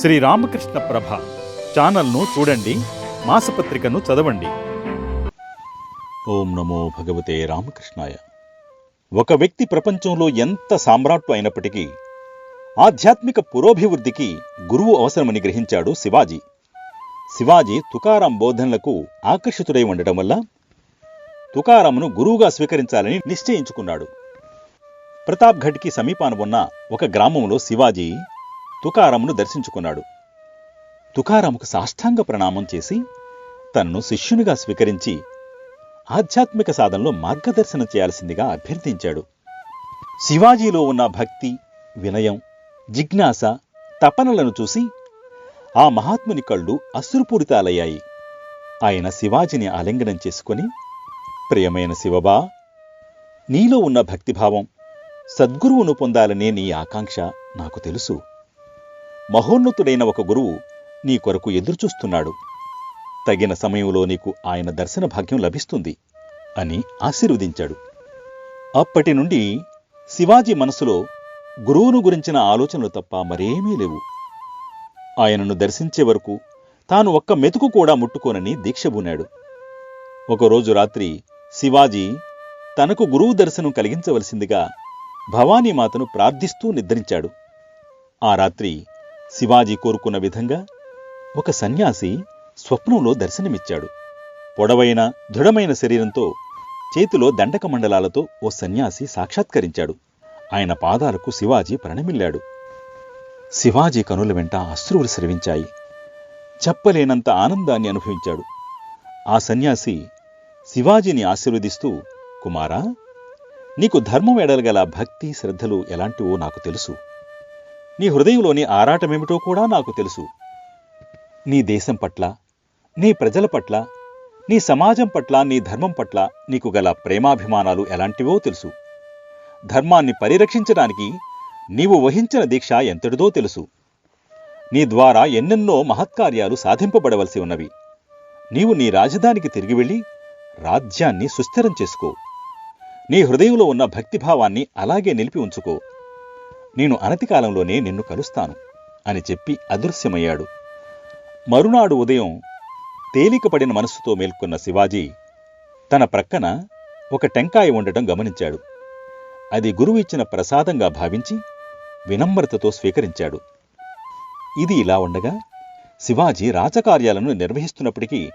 శ్రీ రామకృష్ణ ప్రభ ఛానల్ను చూడండి మాసపత్రికను చదవండి. ఓం నమో భగవతే రామకృష్ణాయ. ఒక వ్యక్తి ప్రపంచంలో ఎంత సామ్రాట్టు అయినప్పటికీ ఆధ్యాత్మిక పురోభివృద్ధికి గురువు అవసరమని గ్రహించాడు శివాజీ. శివాజీ తుకారాం బోధనలకు ఆకర్షితుడై ఉండటం వల్ల తుకారామును గురువుగా స్వీకరించాలని నిశ్చయించుకున్నాడు. ప్రతాప్ఘడ్కి సమీపాన ఉన్న ఒక గ్రామంలో శివాజీ తుకారామును దర్శించుకున్నాడు. తుకారాముకు సాష్టాంగ ప్రణామం చేసి తనను శిష్యునిగా స్వీకరించి ఆధ్యాత్మిక సాధనలో మార్గదర్శనం చేయాల్సిందిగా అభ్యర్థించాడు. శివాజీలో ఉన్న భక్తి వినయం జిజ్ఞాస తపనలను చూసి ఆ మహాత్ముని కళ్ళు అశ్రుపూరితాలయ్యాయి. ఆయన శివాజీని ఆలింగనం చేసుకొని ప్రియమైన శివబా నీలో ఉన్న భక్తిభావం సద్గురువును పొందాలనే నీ ఆకాంక్ష నాకు తెలుసు. మహోన్నతుడైన ఒక గురువు నీ కొరకు ఎదురుచూస్తున్నాడు. తగిన సమయంలో నీకు ఆయన దర్శన భాగ్యం లభిస్తుంది అని ఆశీర్వదించాడు. అప్పటి నుండి శివాజీ మనసులో గురువును గురించిన ఆలోచనలు తప్ప మరేమీ లేవు. ఆయనను దర్శించే వరకు తాను ఒక్క మెతుకు కూడా ముట్టుకోనని దీక్షబూనాడు ఒకరోజు రాత్రి శివాజీ తనకు గురువు దర్శనం కలిగించవలసిందిగా భవానీమాతను ప్రార్థిస్తూ నిద్రించాడు. ఆ రాత్రి శివాజీ కోరుకున్న విధంగా ఒక సన్యాసి స్వప్నంలో దర్శనమిచ్చాడు. పొడవైన దృఢమైన శరీరంతో చేతిలో దండక మండలాలతో ఓ సన్యాసి సాక్షాత్కరించాడు. ఆయన పాదాలకు శివాజీ ప్రణమిల్లాడు. శివాజీ కనుల వెంట అశ్రువులు స్రవించాయి. చెప్పలేనంత ఆనందాన్ని అనుభవించాడు. ఆ సన్యాసి శివాజీని ఆశీర్వదిస్తూ కుమారా నీకు ధర్మం ఎడలగల భక్తి శ్రద్ధలు ఎలాంటివో నాకు తెలుసు. నీ హృదయంలోని ఆరాటమేమిటో కూడా నాకు తెలుసు. నీ దేశం పట్ల నీ ప్రజల పట్ల నీ సమాజం పట్ల నీ ధర్మం పట్ల నీకు గల ప్రేమాభిమానాలు ఎలాంటివో తెలుసు. ధర్మాన్ని పరిరక్షించడానికి నీవు వహించిన దీక్ష ఎంతటిదో తెలుసు. నీ ద్వారా ఎన్నెన్నో మహత్కార్యాలు సాధింపబడవలసి ఉన్నవి. నీవు నీ రాజధానికి తిరిగి వెళ్ళి రాజ్యాన్ని సుస్థిరం చేసుకో. నీ హృదయంలో ఉన్న భక్తిభావాన్ని అలాగే నిలిపి ఉంచుకో. నేను అనతి కాలంలోనే నిన్ను కలుస్తాను అని చెప్పి అదృశ్యమయ్యాడు. మరునాడు ఉదయం తేలికపడిన మనస్సుతో మేల్కొన్న శివాజీ తన ప్రక్కన ఒక టెంకాయ ఉండటం గమనించాడు. అది గురువు ఇచ్చిన ప్రసాదంగా భావించి వినమ్రతతో స్వీకరించాడు. ఇది ఇలా ఉండగా శివాజీ రాజకార్యాలను నిర్వహిస్తున్నప్పటికీ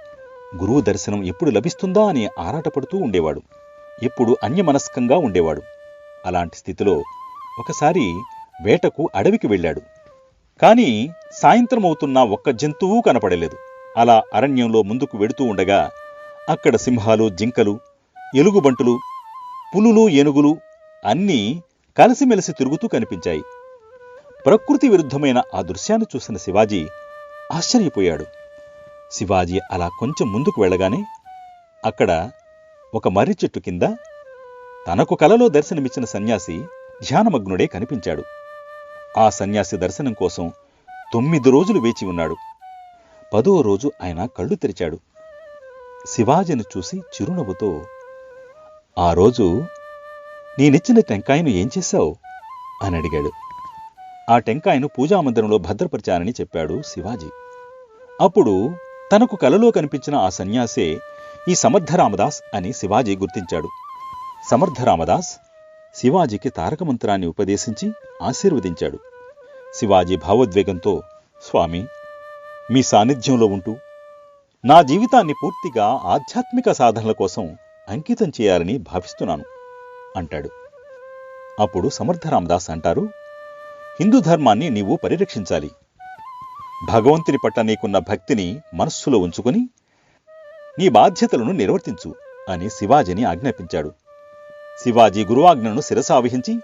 గురువు దర్శనం ఎప్పుడు లభిస్తుందా అని ఆరాటపడుతూ ఉండేవాడు. ఎప్పుడు అన్యమనస్కంగా ఉండేవాడు. అలాంటి స్థితిలో ఒకసారి వేటకు అడవికి వెళ్ళాడు. కాని సాయంత్రం అవుతున్న ఒక్క జంతువు కనపడలేదు. అలా అరణ్యంలో ముందుకు వెడుతూ ఉండగా అక్కడ సింహాలు జింకలు ఎలుగుబంటులు పులులు ఏనుగులు అన్నీ కలిసిమెలిసి తిరుగుతూ కనిపించాయి. ప్రకృతి విరుద్ధమైన ఆ దృశ్యాన్ని చూసిన శివాజీ ఆశ్చర్యపోయాడు. శివాజీ అలా కొంచెం ముందుకు వెళ్ళగానే అక్కడ ఒక మర్రి చెట్టు కింద తనకు కలలో దర్శనమిచ్చిన సన్యాసి ధ్యానమగ్నుడే కనిపించాడు. ఆ సన్యాసి దర్శనం కోసం తొమ్మిది రోజులు వేచి ఉన్నాడు. పదో రోజు ఆయన కళ్ళు తెరిచాడు. శివాజీని చూసి చిరునవ్వుతో ఆ రోజు నేనిచ్చిన టెంకాయను ఏం చేశావు? అని అడిగాడు. ఆ టెంకాయను పూజామందిరంలో భద్రపరిచానని చెప్పాడు శివాజీ. అప్పుడు తనకు కలలో కనిపించిన ఆ సన్యాసే ఈ సమర్థరామదాస్ అని శివాజీ గుర్తించాడు. సమర్థరామదాస్ శివాజీకి తారక మంత్రాన్ని ఉపదేశించి ఆశీర్వదించాడు. శివాజీ భావోద్వేగంతో స్వామి మీ సాన్నిధ్యంలో ఉంటూ నా జీవితాన్ని పూర్తిగా ఆధ్యాత్మిక సాధనల కోసం అంకితం చేయాలని భావిస్తున్నాను అంటాడు. అప్పుడు సమర్థరామదాస్ అంటారు హిందూ ధర్మాన్ని నీవు పరిరక్షించాలి. భగవంతుని పట్ల నీకున్న భక్తిని మనస్సులో ఉంచుకొని నీ బాధ్యతలను నిర్వర్తించు అని శివాజీని ఆజ్ఞాపించాడు. శివాజీ గురువాజ్ఞను శిరసావహించి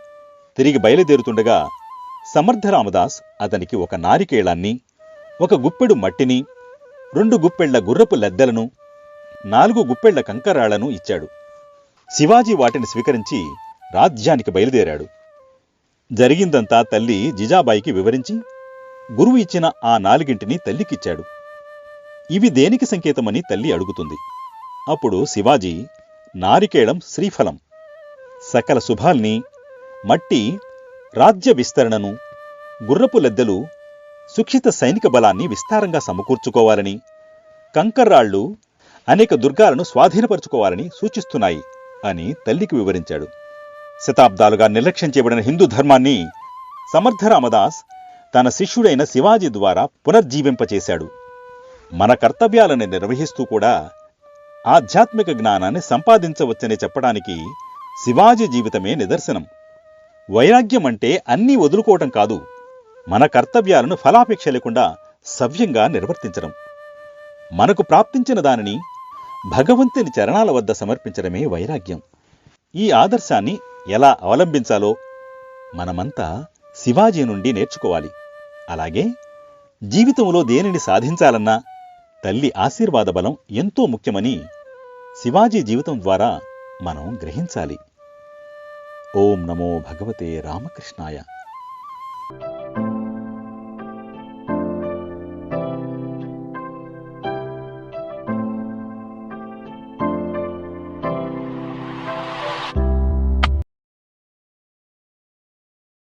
తిరిగి బయలుదేరుతుండగా సమర్థరామదాస్ అతనికి ఒక నారికేళాన్ని ఒక గుప్పెడు మట్టిని రెండు గుప్పెళ్ళ గుర్రపు లద్దెలను నాలుగు గుప్పెళ్ళ కంకరాళ్ళను ఇచ్చాడు. శివాజీ వాటిని స్వీకరించి రాజ్యానికి బయలుదేరాడు. జరిగిందంతా తల్లి జిజాబాయికి వివరించి గురువు ఇచ్చిన ఆ నాలుగింటిని తల్లికిచ్చాడు. ఇవి దేనికి సంకేతమని తల్లి అడుగుతుంది. అప్పుడు శివాజీ నారికేళం శ్రీఫలం సకల శుభాల్ని మట్టి రాజ్య విస్తరణను గుర్రపు లెద్దలు సుక్షిత సైనిక బలాన్ని విస్తారంగా సమకూర్చుకోవాలని కంకర్రాళ్ళు అనేక దుర్గాలను స్వాధీనపరుచుకోవాలని సూచిస్తున్నాయి అని తల్లికి వివరించాడు. శతాబ్దాలుగా నిర్లక్ష్యం చేయబడిన హిందూ ధర్మాన్ని సమర్థ రామదాస్ తన శిష్యుడైన శివాజీ ద్వారా పునర్జీవింపచేశాడు. మన కర్తవ్యాలను నిర్వహిస్తూ కూడా ఆధ్యాత్మిక జ్ఞానాన్ని సంపాదించవచ్చని చెప్పడానికి శివాజీ జీవితమే నిదర్శనం. వైరాగ్యం అంటే అన్నీ వదులుకోవటం కాదు. మన కర్తవ్యాలను ఫలాపేక్ష లేకుండా సవ్యంగా నిర్వర్తించడం. మనకు ప్రాప్తించిన దానిని భగవంతుని చరణాల వద్ద సమర్పించడమే వైరాగ్యం. ఈ ఆదర్శాన్ని ఎలా అవలంబించాలో మనమంతా శివాజీ నుండి నేర్చుకోవాలి. అలాగే జీవితంలో దేనిని సాధించాలన్నా తల్లి ఆశీర్వాద బలం ఎంతో ముఖ్యమని శివాజీ జీవితం ద్వారా మనం గ్రహించాలి. ఓం నమో భగవతే రామకృష్ణాయ.